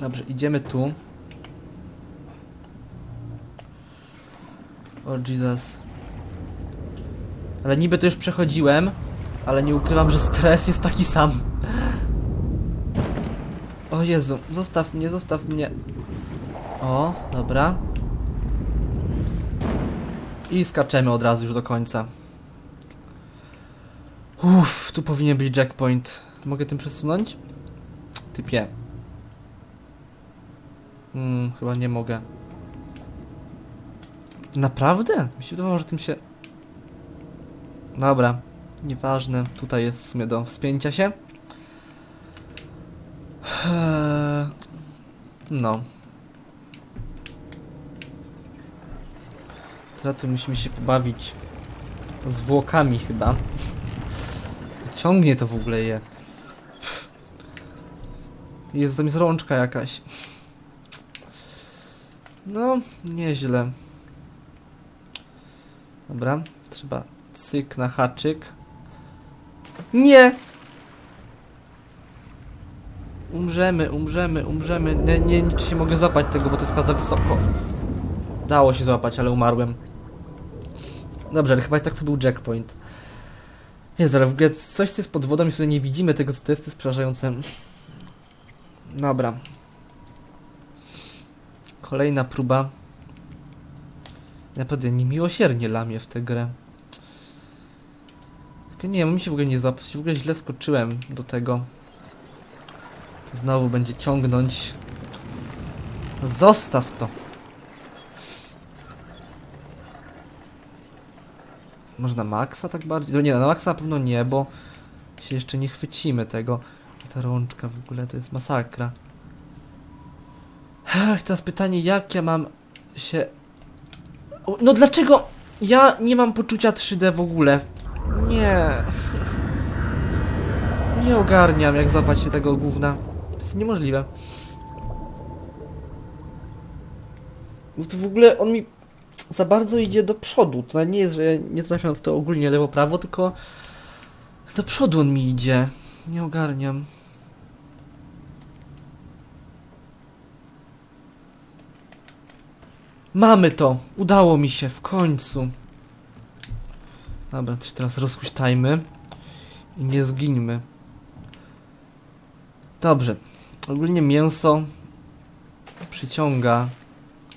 Dobrze, idziemy tu. O Jesus. Ale niby to już przechodziłem, ale nie ukrywam, że stres jest taki sam. O Jezu, zostaw mnie, zostaw mnie. O, dobra. I skaczemy od razu już do końca. Uff, tu powinien być jackpoint. Mogę tym przesunąć? Typie. Hmm, chyba nie mogę. Naprawdę? Mi się wydawało, że tym się... Dobra, nieważne. Tutaj jest w sumie do wspięcia się. Eee, No. Teraz tu musimy się pobawić zwłokami chyba. Ciągnie to w ogóle je. Jest tam jest rączka jakaś. No, nieźle. Dobra, trzeba cyk na haczyk. Nie! Umrzemy, umrzemy, umrzemy. Nie, nie, czy się mogę złapać tego, bo to jest za wysoko. Dało się złapać, ale umarłem. Dobrze, ale chyba tak to był jackpoint. Jest, ale w ogóle coś co jest pod wodą i sobie nie widzimy tego co to jest, to jest przerażające. Dobra. Kolejna próba. Naprawdę niemiłosiernie lamię w tę grę. Tylko nie mi się w ogóle nie złapać. W ogóle źle skoczyłem do tego. To znowu będzie ciągnąć. Zostaw to. Może na maksa tak bardziej? No nie, na maksa na pewno nie, bo się jeszcze nie chwycimy tego. I ta rączka w ogóle to jest masakra. Ech, teraz pytanie, jak ja mam się... No dlaczego ja nie mam poczucia 3D w ogóle? Nie. Nie ogarniam, jak złapać się tego gówna. To jest niemożliwe. Bo to w ogóle on mi za bardzo idzie do przodu. To nie jest, że ja nie trafiam w to ogólnie lewo-prawo, tylko do przodu on mi idzie. Nie ogarniam. Mamy to! Udało mi się, w końcu. Dobra, to się teraz rozhuśtajmy. I nie zgińmy. Dobrze. Ogólnie mięso przyciąga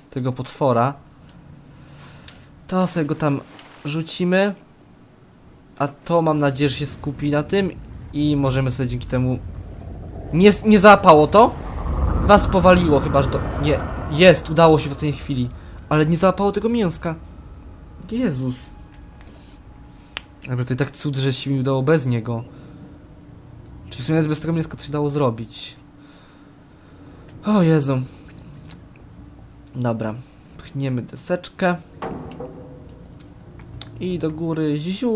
tego potwora. To sobie go tam rzucimy. A to mam nadzieję, że się skupi na tym i możemy sobie dzięki temu... Nie, nie załapało to? Was powaliło chyba, że to... Nie, jest, udało się w ostatniej chwili. Ale nie załapało tego mięska. Jezus. Ale to i tak cud, że się mi udało bez niego. Czyli w sumie nawet bez tego mięska się dało zrobić. O Jezu. Dobra. Pchniemy deseczkę. I do góry. Ziu.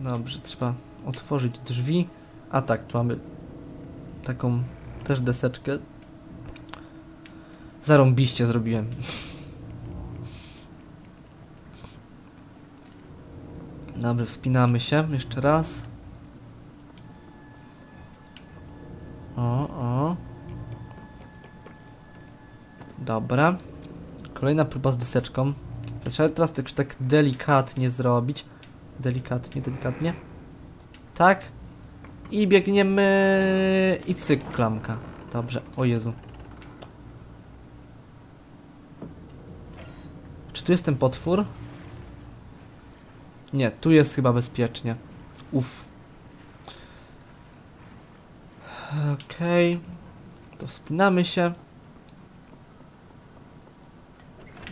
Dobrze, trzeba otworzyć drzwi. A tak, tu mamy taką też deseczkę. Zarąbiście zrobiłem. Dobrze, wspinamy się jeszcze raz. O, o. Dobra. Kolejna próba z deseczką. Trzeba teraz tak, tak delikatnie zrobić. Delikatnie, delikatnie. Tak. I biegniemy... I cyk, klamka. Dobrze. O Jezu. Tu jest ten potwór? Nie, tu jest chyba bezpiecznie. Uff. Okej. To wspinamy się.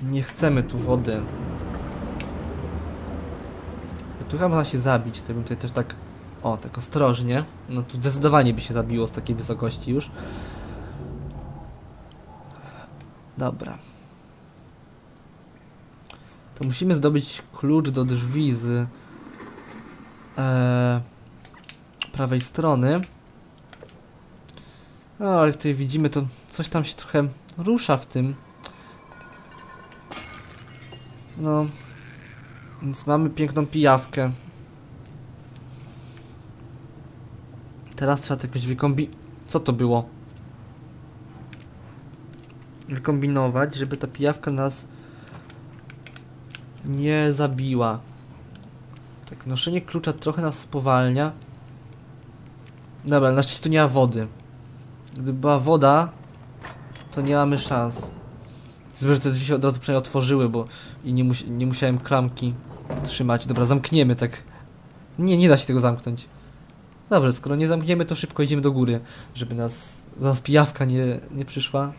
Nie chcemy tu wody. Tu chyba można się zabić, to bym tutaj też tak... O, tak ostrożnie. No tu zdecydowanie by się zabiło z takiej wysokości już. Dobra. To musimy zdobyć klucz do drzwi z e, prawej strony. No, ale tutaj widzimy, to coś tam się trochę rusza w tym. No. Więc mamy piękną pijawkę. Teraz trzeba to jakoś wykombi... Co to było? Wykombinować, żeby ta pijawka nas nie zabiła. Tak, noszenie klucza trochę nas spowalnia. Dobra, na szczęście tu nie ma wody. Gdyby była woda, to nie mamy szans. Zbyt, że te drzwi się od razu przynajmniej otworzyły, bo i nie, mus nie musiałem klamki trzymać. Dobra, zamkniemy tak. Nie, nie da się tego zamknąć. Dobrze, skoro nie zamkniemy, to szybko idziemy do góry, żeby nas, nas pijawka nie, nie przyszła.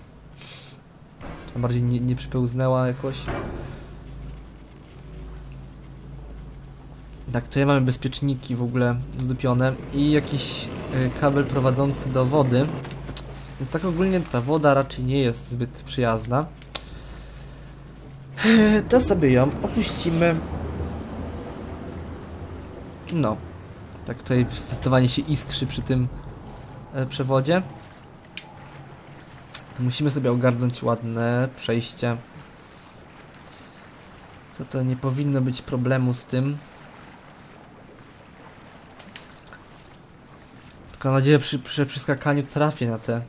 Tam bardziej nie, nie przypełznęła jakoś. Tak, tutaj mamy bezpieczniki w ogóle zdupione i jakiś y, kabel prowadzący do wody. Więc tak ogólnie ta woda raczej nie jest zbyt przyjazna. E, To sobie ją opuścimy. No. Tak tutaj zdecydowanie się iskrzy przy tym e, przewodzie. To musimy sobie ogarnąć ładne przejście. To to nie powinno być problemu z tym. Tylko mam nadzieję, że przy, przy, przy skakaniu trafię na te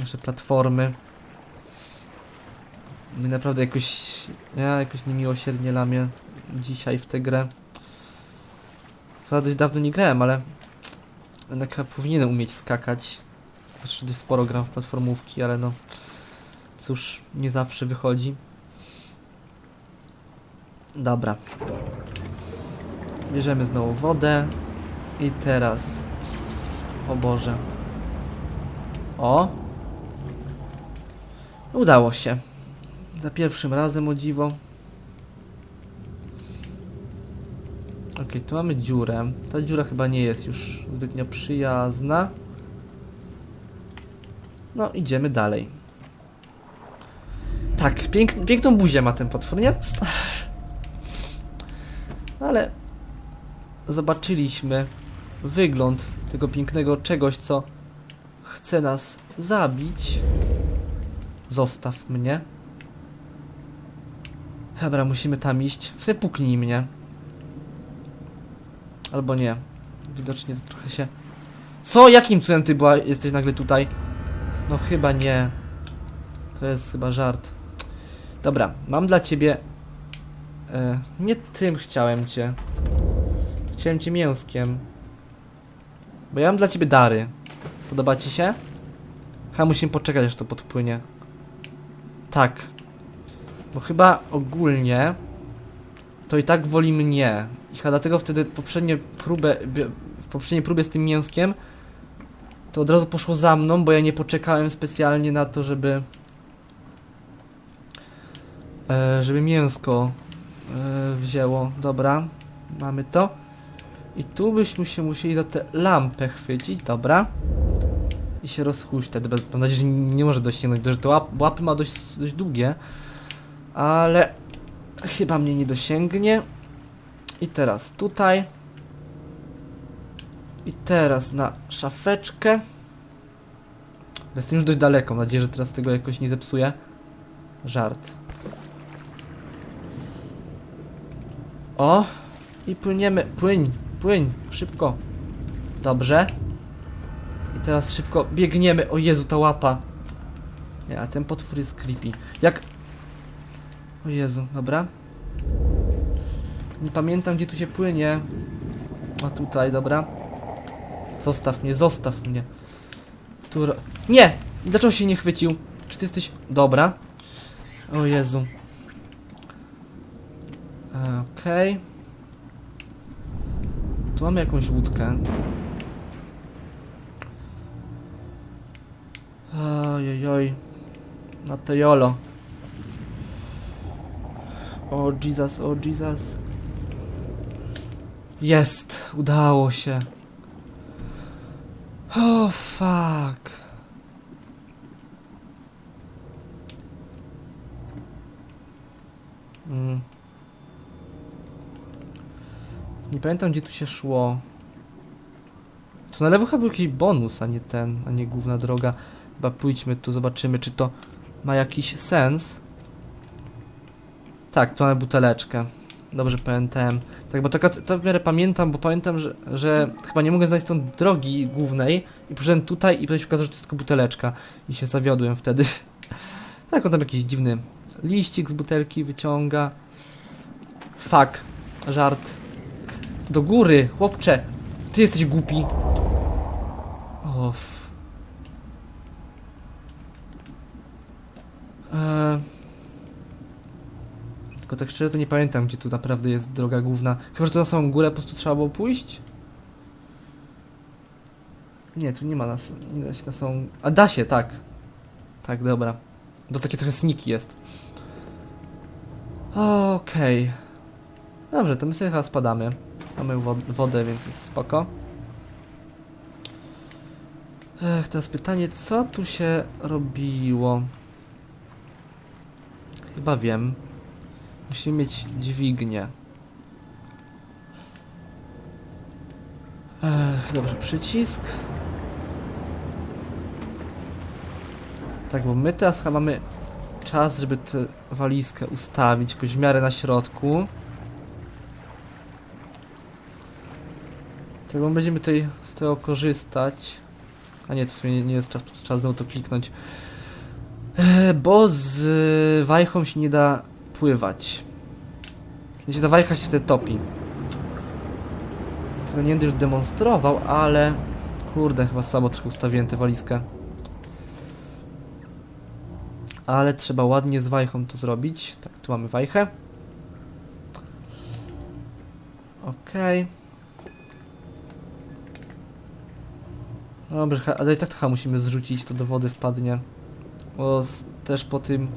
nasze platformy. My naprawdę jakoś, ja jakoś niemiłosiernie lamię dzisiaj w tę grę. Co dość dawno nie grałem, ale jednak chyba powinienem umieć skakać. Zresztą dość sporo gram w platformówki, ale no cóż, nie zawsze wychodzi. Dobra. Bierzemy znowu wodę i teraz o Boże. O! Udało się. Za pierwszym razem o dziwo. Ok, tu mamy dziurę. Ta dziura chyba nie jest już zbytnio przyjazna. No, idziemy dalej. Tak, pięk, piękną buzię ma ten potwór, nie? Ale zobaczyliśmy wygląd tego pięknego czegoś, co chce nas zabić. Zostaw mnie. Dobra, musimy tam iść. Wypuknij mnie. Albo nie. Widocznie trochę się... Co? Jakim cudem ty była, jesteś nagle tutaj? No chyba nie. To jest chyba żart. Dobra, mam dla ciebie... E, nie tym chciałem cię. Chciałem cię mięskiem. Bo ja mam dla ciebie dary. Podoba ci się? Chyba musimy poczekać, aż to podpłynie. Tak. Bo chyba ogólnie to i tak woli mnie. I chyba dlatego wtedy poprzednie próbę, w poprzedniej próbie z tym mięskiem to od razu poszło za mną, bo ja nie poczekałem specjalnie na to, żeby e, żeby mięsko e, wzięło. Dobra, mamy to. I tu byśmy się musieli za tę lampę chwycić, dobra. I się rozhuśtać. Dobra, Mam nadzieję, że nie może dosięgnąć, że te łap, łapy ma dość, dość długie. Ale chyba mnie nie dosięgnie. I teraz tutaj. I teraz na szafeczkę. Jestem już dość daleko. Mam nadzieję, że teraz tego jakoś nie zepsuję. Żart. O! I płyniemy. Płyń, płyń, szybko. Dobrze. I teraz szybko biegniemy. O Jezu, ta łapa. Nie, a ten potwór jest creepy. Jak... O Jezu, dobra. Nie pamiętam, gdzie tu się płynie. A tutaj, dobra. Zostaw mnie, zostaw mnie. Tu... Nie! Dlaczego się nie chwycił? Czy ty jesteś... Dobra. O Jezu. Okej. Tu mamy jakąś łódkę. Ojojoj. Na to jolo. O Jesus, o Jesus. Jest! Udało się. O fuck. Mm. Nie pamiętam gdzie tu się szło. Tu na lewo chyba był jakiś bonus, a nie ten, a nie główna droga. Chyba pójdźmy tu, zobaczymy czy to ma jakiś sens. Tak, tu mamy buteleczkę. Dobrze pamiętałem. Tak, bo to, to w miarę pamiętam, bo pamiętam, że, że chyba nie mogę znaleźć tą drogi głównej i przyszedłem tutaj i potem się okazało, że to jest tylko buteleczka i się zawiodłem wtedy. tak, on tam jakiś dziwny liścik z butelki wyciąga. Fuck. Żart. Do góry, chłopcze. Ty jesteś głupi. Off. Eee... Tylko tak szczerze to nie pamiętam, gdzie tu naprawdę jest droga główna. Chyba, że to na samą górę po prostu trzeba było pójść? Nie, tu nie ma nas, nie da się na samą... A da się, tak. Tak, dobra. To takie trochę sniki jest. Okej. Dobrze, to my sobie chyba spadamy. Mamy wod wodę, więc jest spoko. Ech, teraz pytanie, co tu się robiło? Chyba wiem. Musimy mieć dźwignię. Ech, dobrze, przycisk. Tak, bo my teraz mamy czas, żeby tę walizkę ustawić jakoś w miarę na środku. Tak, bo będziemy tutaj z tego korzystać. A nie, to w sumie nie, jest czas, czas znowu to kliknąć. E, bo z wajchą się nie da pływać. Jeśli ta wajcha się wtedy topi. Tego nie będę już demonstrował, ale... Kurde, chyba słabo trochę ustawiłem tę walizkę. Ale trzeba ładnie z wajchą to zrobić. Tak, tu mamy wajchę. Okej. Dobrze, ale i tak chyba musimy zrzucić, to do wody wpadnie. Bo też po tym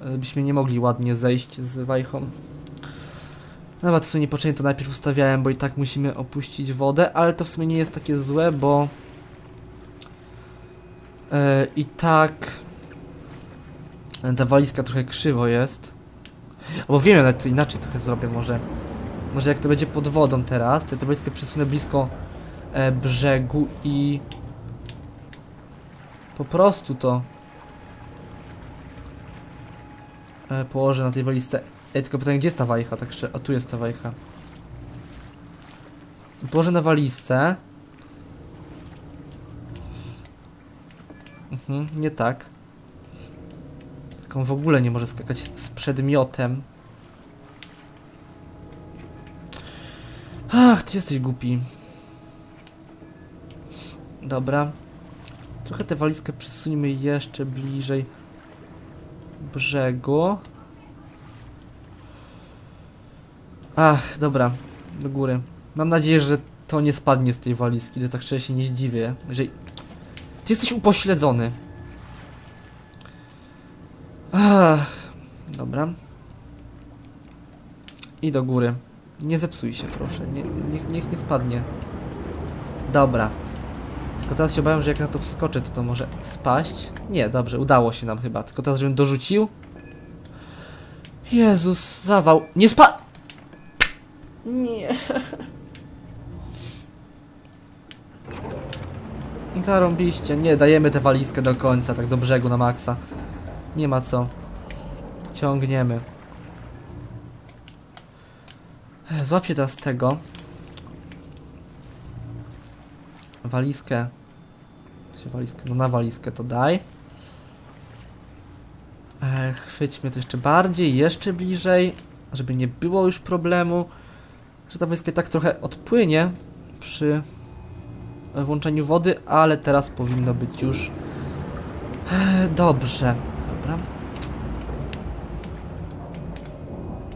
e, byśmy nie mogli ładnie zejść z wajchą. Dobra, to sobie niepotrzebnie to najpierw ustawiałem, bo i tak musimy opuścić wodę, ale to w sumie nie jest takie złe, bo e, i tak ta walizka trochę krzywo jest. Albo wiem, nawet to inaczej trochę zrobię może. Może jak to będzie pod wodą teraz, to ja tę walizkę przesunę blisko brzegu i po prostu to e, położę na tej walizce. Ej, tylko pytanie, gdzie jest ta wajcha? Tak a tu jest ta wajcha. Położę na walizce. Mhm, nie tak. Tak on w ogóle nie może skakać z przedmiotem. Ach, ty jesteś głupi. Dobra. Trochę tę walizkę przesuńmy jeszcze bliżej brzegu. Ach, dobra. Do góry. Mam nadzieję, że to nie spadnie z tej walizki, to tak szczerze się nie zdziwię. Jeżeli... Ty jesteś upośledzony. Ach, dobra. I do góry. Nie zepsuj się, proszę. Nie, niech, niech nie spadnie. Dobra. Tylko teraz się obawiam, że jak na to wskoczę, to to może spaść. Nie, dobrze, udało się nam chyba. Tylko teraz, żebym dorzucił. Jezus, zawał. Nie spa... Nie. Zarąbiście. Nie, dajemy tę walizkę do końca, tak do brzegu na maksa. Nie ma co. Ciągniemy. E, Złapię teraz tego. Walizkę. Się Walizkę. No na walizkę to daj. E, chwyćmy to jeszcze bardziej, jeszcze bliżej, żeby nie było już problemu, że ta walizka tak trochę odpłynie przy włączeniu wody, ale teraz powinno być już e, dobrze. Dobra.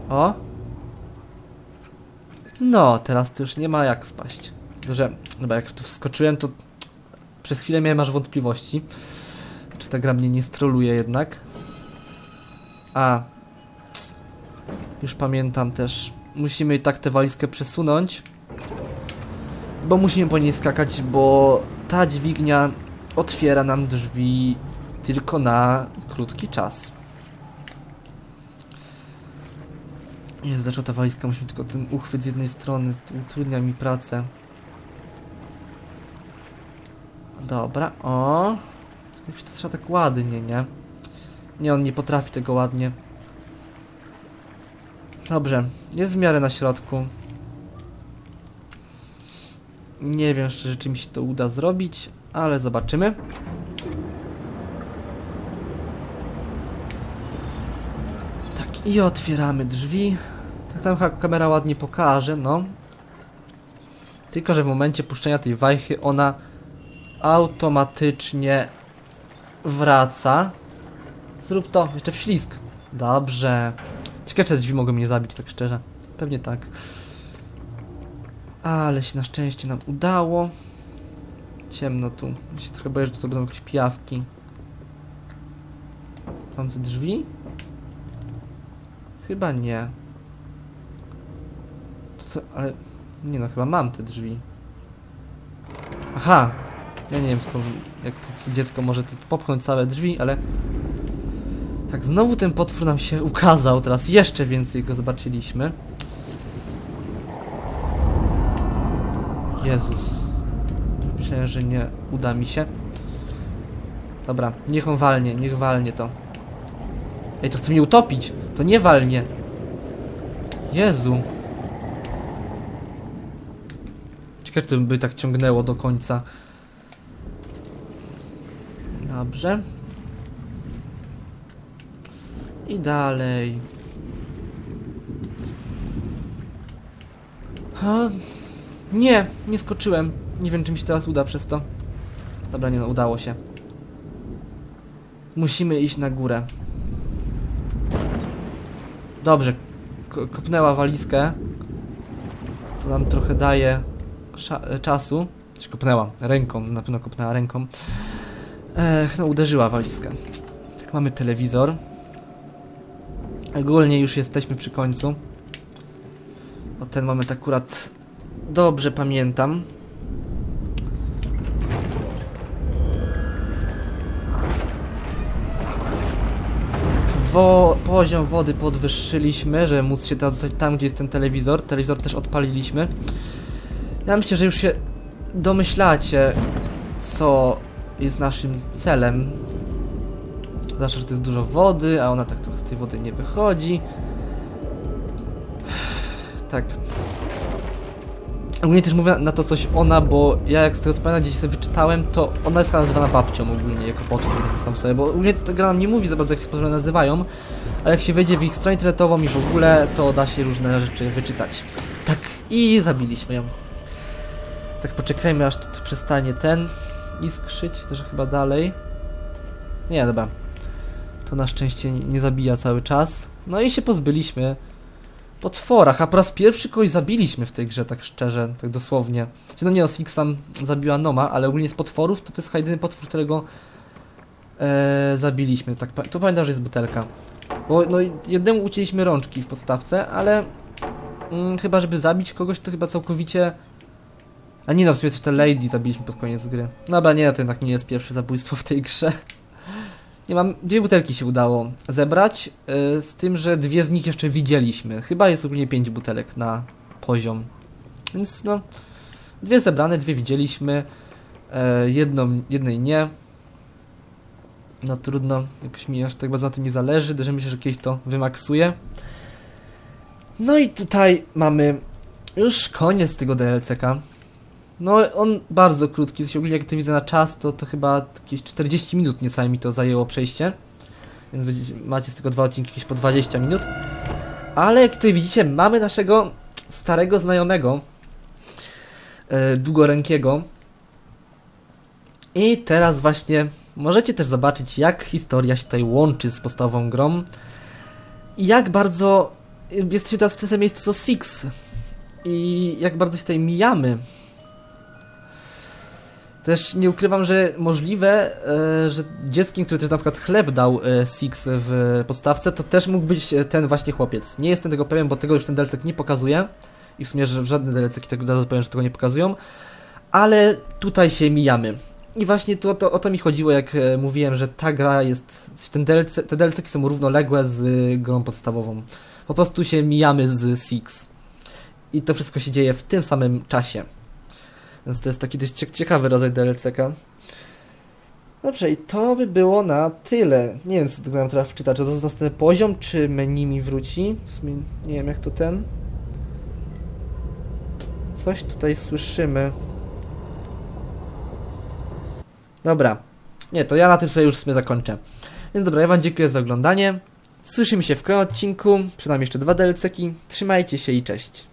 O. No, teraz to już nie ma jak spaść. Że, dobra, jak tu wskoczyłem, to przez chwilę miałem aż wątpliwości, czy ta gra mnie nie stroluje jednak. A. Już pamiętam też. Musimy i tak tę walizkę przesunąć. Bo musimy po niej skakać, bo ta dźwignia otwiera nam drzwi tylko na krótki czas. Jest dlaczego ta walizka musi mieć tylko ten uchwyt z jednej strony, utrudnia mi pracę. Dobra, o. Jakoś to trzeba tak ładnie, nie? Nie, on nie potrafi tego ładnie. Dobrze, jest w miarę na środku. Nie wiem szczerze, czy mi się to uda zrobić, ale zobaczymy. Tak, i otwieramy drzwi. Tak tam kamera ładnie pokaże, no. Tylko, że w momencie puszczenia tej wajchy ona automatycznie wraca. Zrób to, jeszcze wślizg. Dobrze. Ciekawe, czy te drzwi mogą mnie zabić, tak szczerze. Pewnie tak. Ale się na szczęście nam udało. Ciemno tu. Ja się trochę boję, że to będą jakieś pijawki. Mam te drzwi? Chyba nie. To Co? Ale... Nie no, chyba mam te drzwi. Aha! Ja nie wiem skąd, jak to dziecko może tu popchnąć całe drzwi, ale... Tak, znowu ten potwór nam się ukazał, teraz jeszcze więcej go zobaczyliśmy. Jezus. Myślałem, że nie uda mi się. Dobra, niech on walnie, niech walnie to. Ej, to chce mnie utopić! To nie walnie! Jezu. Ciekawe, to by tak ciągnęło do końca. Dobrze. I dalej. Ha? Nie, nie skoczyłem. Nie wiem, czy mi się teraz uda przez to. Dobra, nie no, udało się. Musimy iść na górę. Dobrze. Kopnęła walizkę. Co nam trochę daje czasu. Coś kopnęła ręką, na pewno kopnęła ręką. Ech, no uderzyła walizkę. Tak, mamy telewizor. Ogólnie już jesteśmy przy końcu. O ten moment akurat dobrze pamiętam. Wo poziom wody podwyższyliśmy, żeby móc się dostać tam, gdzie jest ten telewizor. Telewizor też odpaliliśmy. Ja myślę, że już się domyślacie, co jest naszym celem. Zawsze, że to jest dużo wody, a ona tak trochę z tej wody nie wychodzi. Tak. Ogólnie też mówię na to coś ona, bo ja jak z tego wspomnienia gdzieś sobie wyczytałem, to ona jest nazywana babcią ogólnie, jako potwór sam sobie, bo ogólnie ta gra nam nie mówi za bardzo jak się potwory nazywają, ale jak się wejdzie w ich stronę internetową i w ogóle, to da się różne rzeczy wyczytać. Tak, i zabiliśmy ją. Tak poczekajmy aż tu przestanie ten iskrzyć, też chyba dalej. Nie, dobra. To na szczęście nie, zabija cały czas. No i się pozbyliśmy potworach, a po raz pierwszy kogoś zabiliśmy w tej grze, tak szczerze, tak dosłownie. Znaczy, No nie no, Six tam zabiła Noma, ale ogólnie z potworów to to jest jedyny potwór, którego e, zabiliśmy. Tak, tu pamiętam, że jest butelka. Bo no, jednemu ucięliśmy rączki w podstawce, ale mm, chyba żeby zabić kogoś, to chyba całkowicie... A nie no, w sumie też te Lady zabiliśmy pod koniec gry. No ale nie, to jednak nie jest pierwsze zabójstwo w tej grze. Nie mam, dwie butelki się udało zebrać, yy, z tym, że dwie z nich jeszcze widzieliśmy. Chyba jest ogólnie pięć butelek na poziom. Więc no, dwie zebrane, dwie widzieliśmy, yy, jedną, jednej nie. No trudno, jakoś mi aż tak bardzo na tym nie zależy, że myślę, że kiedyś to wymaksuję. No i tutaj mamy już koniec tego DLC-ka. No, on bardzo krótki, ogólnie jak to widzę na czas, to, to chyba jakieś 40 minut niecałe mi to zajęło przejście. Więc macie z tego dwa odcinki jakieś po 20 minut. Ale jak tutaj widzicie, mamy naszego starego znajomego, e, długorękiego. I teraz właśnie możecie też zobaczyć, jak historia się tutaj łączy z podstawową grą. I jak bardzo jesteśmy teraz w tym samym miejscu co Six. I jak bardzo się tutaj mijamy. Też nie ukrywam, że możliwe, e, że dzieckiem, który też na przykład chleb dał e, Six w podstawce, to też mógł być e, ten właśnie chłopiec. Nie jestem tego pewien, bo tego już ten DLC nie pokazuje. I w sumie, że żadne DLC tego powiem, że tego nie pokazują. Ale tutaj się mijamy. I właśnie to, to, o to mi chodziło, jak e, mówiłem, że ta gra jest. Ten DLC, te DLC są równoległe z e, grą podstawową. Po prostu się mijamy z Six. I to wszystko się dzieje w tym samym czasie. Więc to jest taki dość cie- ciekawy rodzaj DLC-ka. Dobrze, i to by było na tyle. Nie wiem, co tego nam teraz wczyta. Czy to zostanę poziom, czy menu mi wróci? W sumie nie wiem, jak to ten. Coś tutaj słyszymy. Dobra. Nie, to ja na tym sobie już w sumie zakończę. Więc dobra, ja wam dziękuję za oglądanie. Słyszymy się w kolejnym odcinku. Przynajmniej jeszcze dwa DLC-ki. Trzymajcie się i cześć.